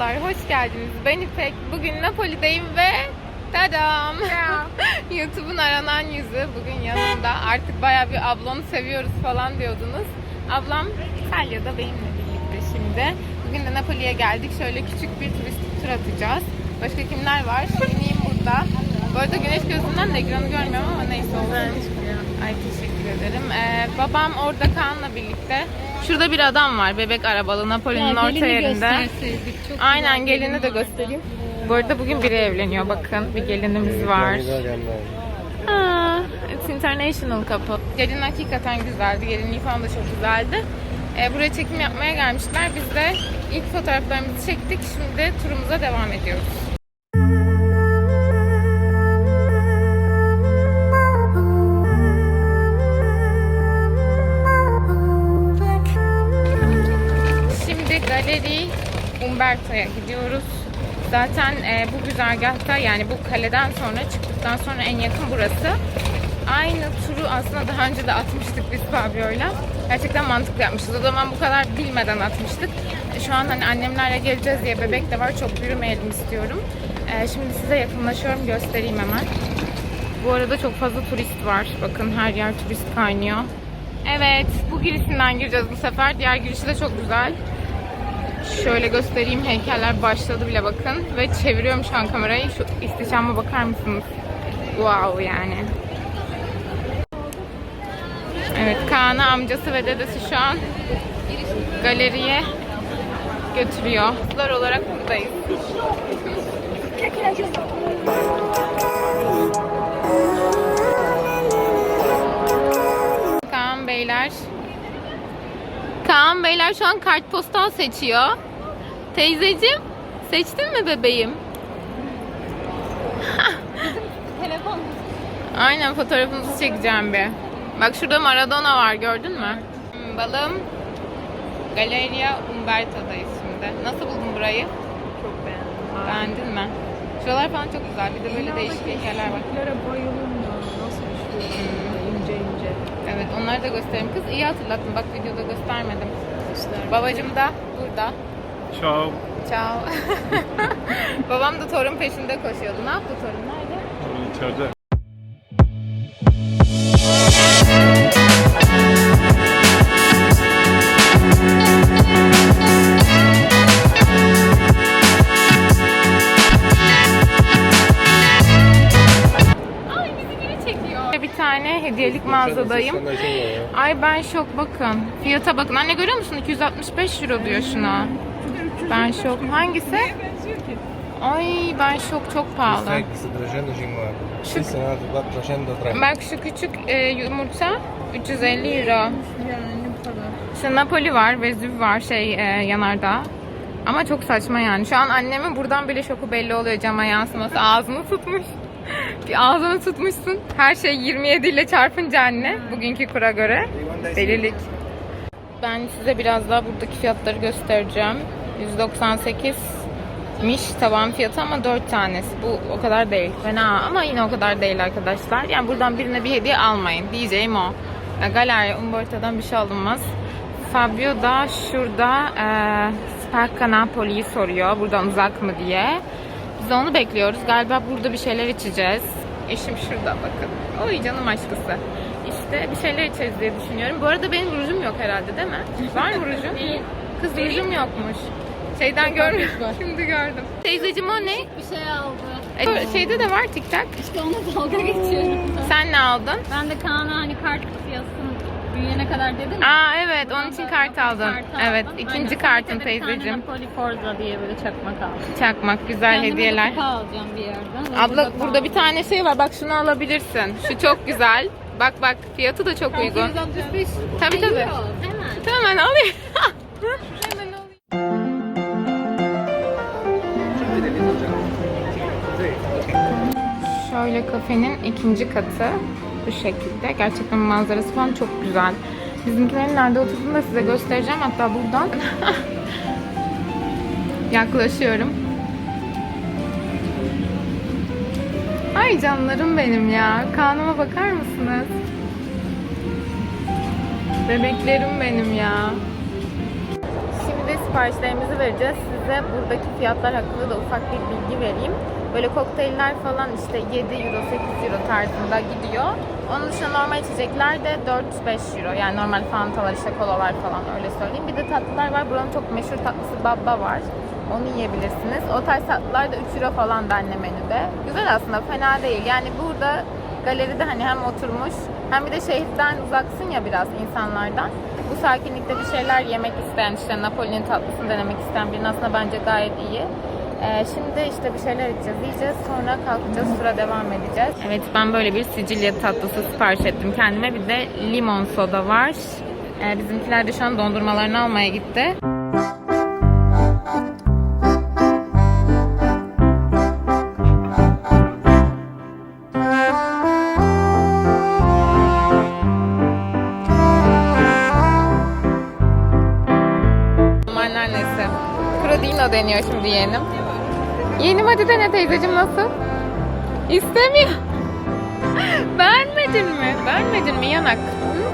hoş geldiniz. Ben İpek. Bugün Napoli'deyim ve tadam! YouTube'un aranan yüzü bugün yanımda. Artık bayağı bir ablamı seviyoruz falan diyordunuz. Ablam İtalya'da benimle birlikte şimdi. Bugün de Napoli'ye geldik. Şöyle küçük bir turistik tur atacağız. Başka kimler var? Şiriniyim burada. Bu arada güneş gözünden de ekranı görmüyorum ama neyse olur. Ay teşekkür ederim. Ee, babam orada Kaan'la birlikte. Şurada bir adam var. Bebek arabalı Napoli'nin orta yerinde. Aynen gelini de göstereyim. Bu arada bugün biri evleniyor bakın. Bir gelinimiz var. Aa, it's international couple. Gelin hakikaten güzeldi. Gelinliği falan da çok güzeldi. Ee, buraya çekim yapmaya gelmişler. Biz de ilk fotoğraflarımızı çektik. Şimdi turumuza devam ediyoruz. Umberto'ya gidiyoruz. Zaten e, bu güzergahta yani bu kaleden sonra çıktıktan sonra en yakın burası. Aynı turu aslında daha önce de atmıştık biz Fabio'yla. Gerçekten mantıklı yapmışız. O zaman bu kadar bilmeden atmıştık. E, Şu an hani annemlerle geleceğiz diye bebek de var. Çok yürümeyelim istiyorum. E, şimdi size yakınlaşıyorum. Göstereyim hemen. Bu arada çok fazla turist var. Bakın her yer turist kaynıyor. Evet, bu girişinden gireceğiz bu sefer. Diğer girişi de çok güzel. Şöyle göstereyim heykeller başladı bile bakın. Ve çeviriyorum şu an kamerayı. Şu ihtişama bakar mısınız? Wow yani. Evet Kaan'ı amcası ve dedesi şu an galeriye götürüyor. Kızlar olarak buradayız. Kaan Beyler şu an kartpostal seçiyor. Teyzeciğim seçtin mi bebeğim? Telefon. Aynen fotoğrafınızı çekeceğim bir. Bak şurada Maradona var gördün mü? Hmm, Balım Galeria Umberto'dayız şimdi. Nasıl buldun burayı? Çok beğendim. Beğendin mi? Şuralar falan çok güzel. Bir de böyle değişik heykeller var. Bayıldım ya. Nasıl işliyor? İnce ince. Evet onları da göstereyim. Kız iyi hatırlattın. Bak videoda göstermedim. İşte. Babacım da burada. Ciao. Ciao. Babam da torun peşinde koşuyordu. Ne yaptı torun? Nerede? İçeride. Mağazadayım. Ay ben şok bakın. Fiyata bakın. Anne görüyor musun? 265 euro diyor şuna. Ben şok. Hangisi? Ay ben şok çok pahalı. Sai che sta 350. Şu- Questa è una 430. Bak şu küçük e, yumurta 350 euro. Yani bu kadar. İşte Napoli var, Vezüv var şey e, yanardağ. Ama çok saçma yani. Şu an annemin buradan bile şoku belli oluyor cama yansıması. Ağzını tutmuş. Bir ağzını tutmuşsun. Her şey 27 ile çarpınca anne. Bugünkü kura göre. Delilik. Ben size biraz daha buradaki fiyatları göstereceğim. 198'miş tavan fiyatı ama 4 tanesi. Bu o kadar değil. Fena ama yine o kadar değil arkadaşlar. Yani buradan birine bir hediye almayın. Diyeceğim o. Ya, Galeria Umberto'dan bir şey alınmaz. Fabio da şurada e, Spacca Napoli'yi soruyor. Buradan uzak mı diye. Biz de onu bekliyoruz. Galiba burada bir şeyler içeceğiz. Eşim şurada bakın. Oy canım aşkısı. İşte bir şeyler içeceğiz diye düşünüyorum. Bu arada benim rujum yok herhalde değil mi? Var mı rujum? Kız rujum yokmuş. Şeyden görmüyorum. Şimdi gördüm. Teyzeciğim o ne? Bir şey aldı. E, şeyde de var tik tak. İşte ona dalga geçiyorum. Sen ne aldın? Ben de Kaan'a hani kart yazsın büyüyene kadar dedin ya. Aa evet onun için kart aldın. Kart aldım. Evet Aynen. ikinci tane teyzeciğim. Napoli Forza diye böyle çakmak aldım. Çakmak güzel Kendime hediyeler. kupa alacağım bir yerden. Abla burada bir tane şey var. Bak şunu alabilirsin. Şu çok güzel. Bak bak fiyatı da çok uygun. 165. Tabii tabii. Hemen. Hemen alayım. Hemen alayım. Şöyle kafenin ikinci katı bu şekilde. Gerçekten manzarası falan çok güzel. Bizimkilerin nerede oturduğunu da size göstereceğim. Hatta buradan yaklaşıyorum. Ay canlarım benim ya. Kanıma bakar mısınız? Bebeklerim benim ya. Şimdi siparişlerimizi vereceğiz. Size buradaki fiyatlar hakkında da ufak bir bilgi vereyim. Böyle kokteyller falan işte 7 euro, 8 euro tarzında gidiyor. Onun dışında normal içecekler de 4-5 euro. Yani normal fantalar işte kolalar falan öyle söyleyeyim. Bir de tatlılar var. Buranın çok meşhur tatlısı babba var. Onu yiyebilirsiniz. O tarz tatlılar da 3 euro falan da menüde. Güzel aslında fena değil. Yani burada galeride hani hem oturmuş hem bir de şehirden uzaksın ya biraz insanlardan. Bu sakinlikte bir şeyler yemek isteyen işte Napoli'nin tatlısını denemek isteyen birinin aslında bence gayet iyi. Ee, şimdi işte bir şeyler içeceğiz, yiyeceğiz. Sonra kalkacağız, tura devam edeceğiz. Evet ben böyle bir Sicilya tatlısı sipariş ettim kendime. Bir de limon soda var. Ee, bizimkiler de şu an dondurmalarını almaya gitti. Deniyor şimdi yeğenim. Yeğenim hadi dene teyzeciğim nasıl? İstemiyor. Beğenmedin mi? Beğenmedin mi yanak? Hı?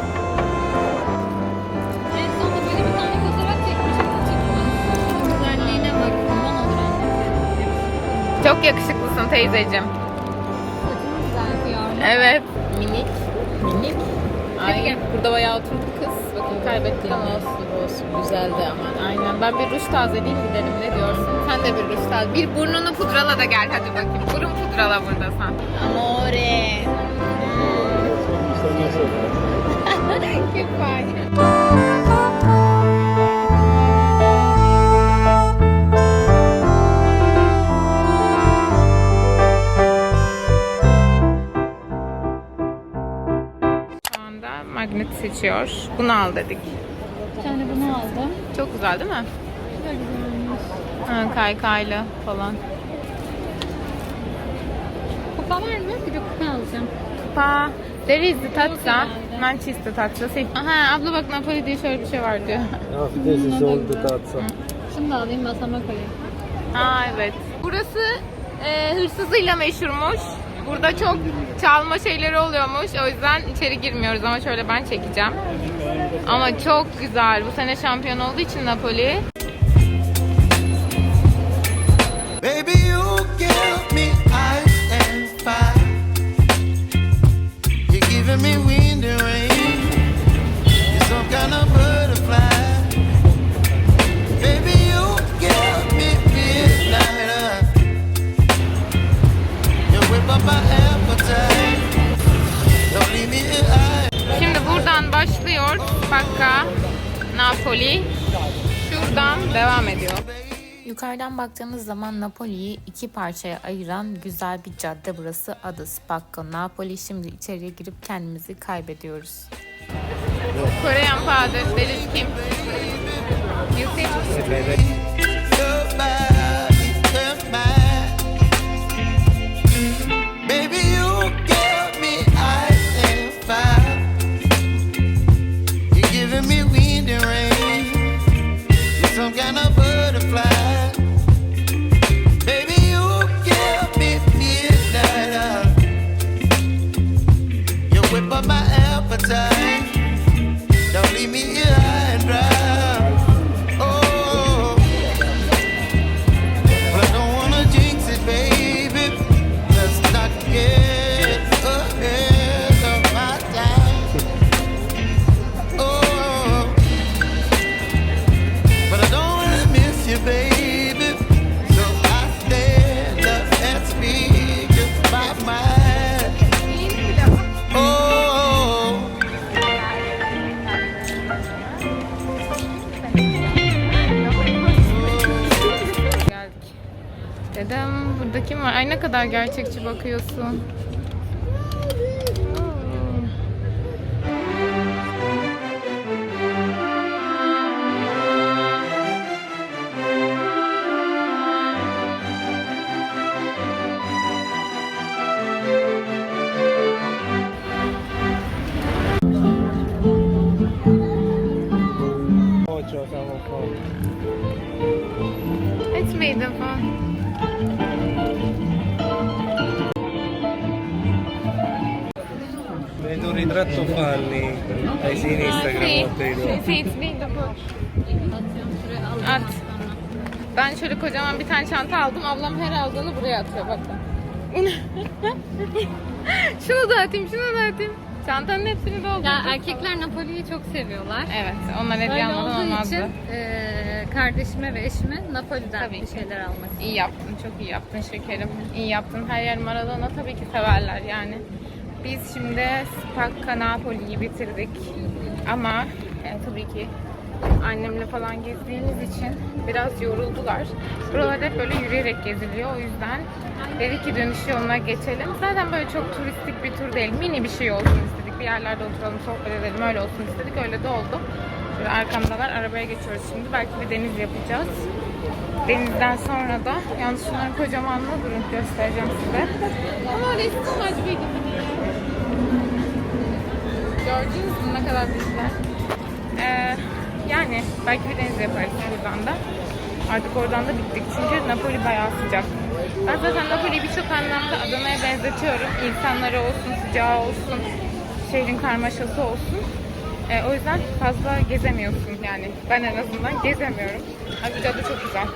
Çok yakışıklısın teyzeciğim. Evet. Minik. Minik. Ay burada bayağı oturdu kız. Bakın kaybettim. Olsun olsun güzeldi ama. Aynen. Ben bir ruj tazeleyeyim gidelim. Ne diyorsun? Sen de bir ruj taze. Bir burnunu pudrala da gel hadi bakayım. Burun pudrala burada sen. Amore. Che fai? Magnet seçiyor. Bunu al dedik. Bir tane bunu aldım. Çok güzel değil mi? Güzel güzelmiş. Ha, kaykaylı falan. Kupa var mı? Bir de kupa alacağım. Pa, there is the tatsa. Manchester tatsa. Sì. Aha abla bak Napoli diye şöyle bir şey var diyor. Ah, this is all the tazza. Şunu da alayım masama koyayım. Aa evet. Burası e, hırsızıyla meşhurmuş. Burada çok çalma şeyleri oluyormuş. O yüzden içeri girmiyoruz ama şöyle ben çekeceğim. Ama çok güzel. Bu sene şampiyon olduğu için Napoli. Spacca Napoli. Şuradan devam ediyor. Yukarıdan baktığınız zaman Napoli'yi iki parçaya ayıran güzel bir cadde burası. Adı Spacca Napoli. Şimdi içeriye girip kendimizi kaybediyoruz. Korean powder, deliz kim? You see? Appetite. Don't leave me here kadar gerçekçi bakıyorsun. Un ritratto Fanny ai sì in Instagram, me, dopo. Atıyorum şuraya alacağım At. Ben şöyle kocaman bir tane çanta aldım. Ablam her aldığını buraya atıyor bakın. şunu da atayım, şunu da atayım. Çantanın hepsini doldurdum. Ya erkekler Napoli'yi çok seviyorlar. Evet, onlar hediye Öyle almadan olduğu olmazdı. için eee, kardeşime ve eşime Napoli'den Tabii bir ki. şeyler almak İyi yaptın, çok iyi yaptın şekerim. İyi yaptın. Her yer Maradona tabii ki severler yani. Biz şimdi Spacca Napoli'yi bitirdik. Ama e, tabii ki annemle falan gezdiğimiz için biraz yoruldular. Buralar hep böyle yürüyerek geziliyor. O yüzden dedik ki dönüş yoluna geçelim. Zaten böyle çok turistik bir tur değil. Mini bir şey olsun istedik. Bir yerlerde oturalım, sohbet edelim. Öyle olsun istedik. Öyle de oldu. Şöyle arkamdalar. Arabaya geçiyoruz şimdi. Belki bir deniz yapacağız. Denizden sonra da yalnız şunların kocamanlığı durun göstereceğim size. Ama orası çok bir Gördünüz mü ne kadar büyükler? Ee, yani belki bir deniz yaparız buradan da. Artık oradan da bittik çünkü Napoli bayağı sıcak. Ben zaten Napoli'yi birçok anlamda Adana'ya benzetiyorum. İnsanları olsun, sıcağı olsun, şehrin karmaşası olsun. Ee, o yüzden fazla gezemiyorsun yani. Ben en azından gezemiyorum. Ayrıca da çok güzel.